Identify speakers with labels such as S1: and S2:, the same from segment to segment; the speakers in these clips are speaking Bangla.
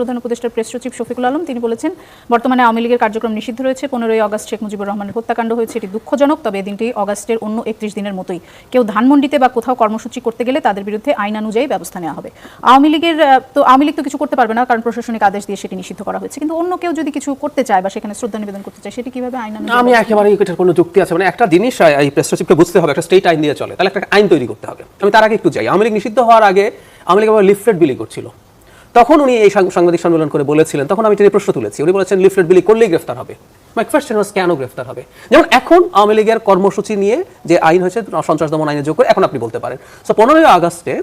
S1: প্রধান উপদেষ্টার প্রেস সচিব শফিকুল আলম, তিনি বলেছেন, বর্তমানে আওয়ামী লীগের কার্যক্রম নিষিদ্ধ রয়েছে। পনেরোই আগস্ট শেখ মুজিবুর রহমানের হত্যাকাণ্ড হয়েছে, এটি দুঃখজনক। তবে দিনটি অগাস্টের অন্য একত্রিশ দিনের মতোই। কেউ ধানমন্ডিতে বা কোথাও কর্মসূচি করতে গেলে তাদের বিরুদ্ধে আইন অনুযায়ী ব্যবস্থা নেওয়া হবে। আওয়ামী লীগের তো আওয়ামী লীগ তো কিছু করতে পারবে না, কারণ প্রশাসনিক আদেশ দিয়ে সেটি নিষিদ্ধ করা হয়েছে। কিন্তু অন্য কেউ যদি কিছু করতে চায় বা সেখানে শ্রদ্ধা নিবেদন করতে চায়, সেটি কীভাবে আইন
S2: আমি একেবারে এটার কোনো যুক্তি আছে। মানে একটা জিনিস এই প্রেস সচিবকে বুঝতে হবে, একটা স্টেট আইন দিয়ে চলে। তাহলে একটা আইন তৈরি করতে হবে। আমি তার আগে একটু যাই। আওয়ামী লীগ নিষিদ্ধ হওয়ার আগে আওয়ামী লীগ লিফলেট বিলি করছিল। তখন উনি এই সাংবাদিক সম্মেলন করে বলেছিলেন, তখন আমি তিনি প্রশ্ন তুলেছি। উনি বলেছেন, লিফলেট বিলি করলেই গ্রেফতার হবে। মাই কোয়েশ্চেন ওয়াজ কেন গ্রেফতার হবে? যেমন এখন আওয়ামী লীগের কর্মসূচি নিয়ে যে আইন হয়েছে সন্ত্রাস দমন আইনে যোগ করে, এখন আপনি বলতে পারেন। সো পনেরোই আগস্টে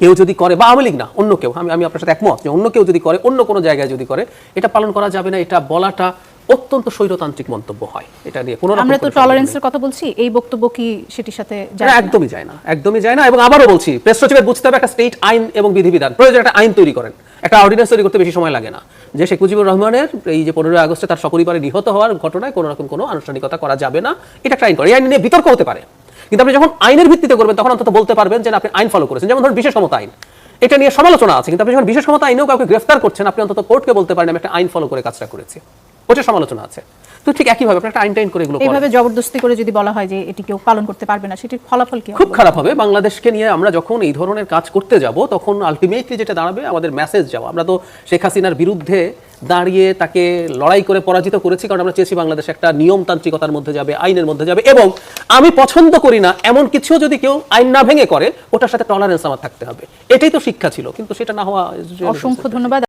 S2: কেউ যদি করে, বা আওয়ামী লীগ না, অন্য কেউ, আমি আমি আপনার সাথে একমত যে অন্য কেউ যদি করে, অন্য কোনো জায়গায় যদি করে, এটা পালন করা যাবে না, এটা বলাটা অত্যন্ত স্বৈরতান্ত্রিক মন্তব্য হয়। এটা নিয়ে কোনো
S1: আমরা তো। টলারেন্সের কথা বলছি এই বক্তব্য কি সেটির সাথে যায়
S2: একদমই যায় না একদমই যায় না এবং আবারও বলছি প্রেস সচিবের বুঝতে হবে একটা স্টেট আইন এবং বিধিবিধান। প্রয়োজন একটা আইন তৈরি করেন। একটা অর্ডিন্যান্স তৈরি করতে বেশি সময় লাগে না। যে শেখ মুজিবুর রহমানের এই যে পনেরোই আগস্টে তার সপরিবারে নিহত হওয়ার ঘটনায় কোনো রকম কোনো আনুষ্ঠানিকতা করা যাবে না এটা একটা আইন করে। এই আইন নিয়ে বিতর্ক হতে পারে। কিন্তু আপনি যখন আইনের ভিত্তিতে করবেন তখন অন্তত বলতে পারবেন যে আপনি আইন ফলো করেছেন। যেমন ধরুন বিশেষ ক্ষমতা আইন। এটা নিয়ে সমালোচনা আছে কিন্তু আপনি যখন বিশেষ ক্ষমতা আইনেও কাউকে গ্রেফতার করছেন আপনি অন্তত কোর্টকে বলতে পারেন আমি একটা আইন ফলো করে কাজটা করেছি। ওটা সমালোচনা আছে। তো ঠিক একইভাবে আপনি একটা আইন টাইন করে এগুলো
S1: এইভাবে জবরদস্তি করে যদি বলা হয় যে এটি কেউ পালন করতে পারবে না সেটির ফলাফল কি হবে?
S2: খুব খারাপ হবে। বাংলাদেশকে নিয়ে আমরা যখন এই ধরনের কাজ করতে যাব তখন আলটিমেটলি যেটা দাঁড়াবে আমাদের মেসেজ যাওয়া। আমরা তো শেখ হাসিনার বিরুদ্ধে দাঁড়িয়ে তাকে লড়াই করে পরাজিত করেছি কারণ আমরা চেয়েছি বাংলাদেশ একটা নিয়মতান্ত্রিকতার মধ্যে যাবে আইনের মধ্যে যাবে এবং আমি পছন্দ করি না এমন কিছু যদি কেউ আইন না ভেঙে করে ওটার সাথে টলারেন্স আমার থাকতে হবে। এটাই তো শিক্ষা ছিল কিন্তু সেটা না হওয়া
S1: অসংখ্য ধন্যবাদ।